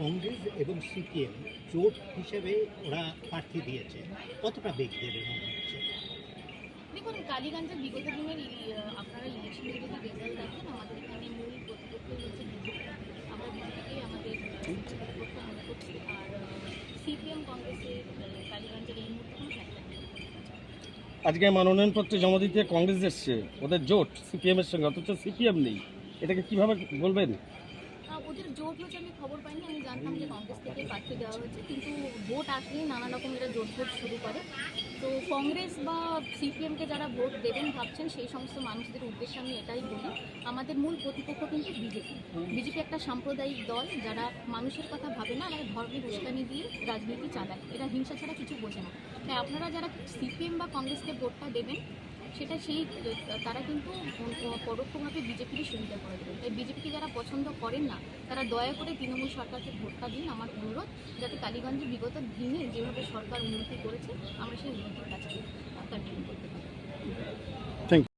কংগ্রেস এবং সিপিএম জোট হিসেবে ওরা প্রার্থী দিয়েছে। কতটা বেগ দেবে মনে হচ্ছে? দেখুন কালীগঞ্জের বিগত দিনের আপনারা ইলেকশনের যদি রেজাল্ট দেখেন আমাদের এখানে মূল প্রতিপক্ষ হচ্ছে আমরা বিজেপিকেই আমাদের প্রতিপক্ষ মনে করছি। আর সিপিএম কংগ্রেসের কালীগঞ্জের এই মুহূর্তে কোনো আজকে মনোনয়নপত্র জমা দিতে কংগ্রেস এসছে। ওদের জোট সিপিএম এর সঙ্গে অথচ সিপিএম নেই। এটাকে কীভাবে বলবেন? ওদের জোট হচ্ছে, আমি খবর পাইনি, আমি জানতাম যে কংগ্রেস থেকে প্রার্থী দেওয়া হচ্ছে, কিন্তু ভোট আসলেই নানা রকম এরা জোট ভোট শুরু করে। তো কংগ্রেস বা সিপিএমকে যারা ভোট দেবেন ভাবছেন, সেই সমস্ত মানুষদের উদ্দেশ্যে আমি এটাই বলি, আমাদের মূল প্রতিপক্ষ কিন্তু বিজেপি। বিজেপি একটা সাম্প্রদায়িক দল, যারা মানুষের কথা ভাবে না আমাদের ধর্মের উস্কানি দিয়ে রাজনীতি চালায়। এরা হিংসা ছাড়া কিছু বোঝে না। তাই আপনারা যারা সিপিএম বা কংগ্রেসকে ভোটটা দেবেন, সেটা সেই, তারা কিন্তু পরোক্ষভাবে বিজেপিরই সুবিধা করে বিজেপিকে যারা পছন্দ করেন না, তারা দয়া করে তৃণমূল সরকারকে ভোটটা দিন। আমার অনুরোধ, যাতে কালীগঞ্জে বিগত দিনে যেভাবে সরকার উন্নতি করেছে, আমরা সেই উন্নতির কাছে কন্টিনিউ করতে পারি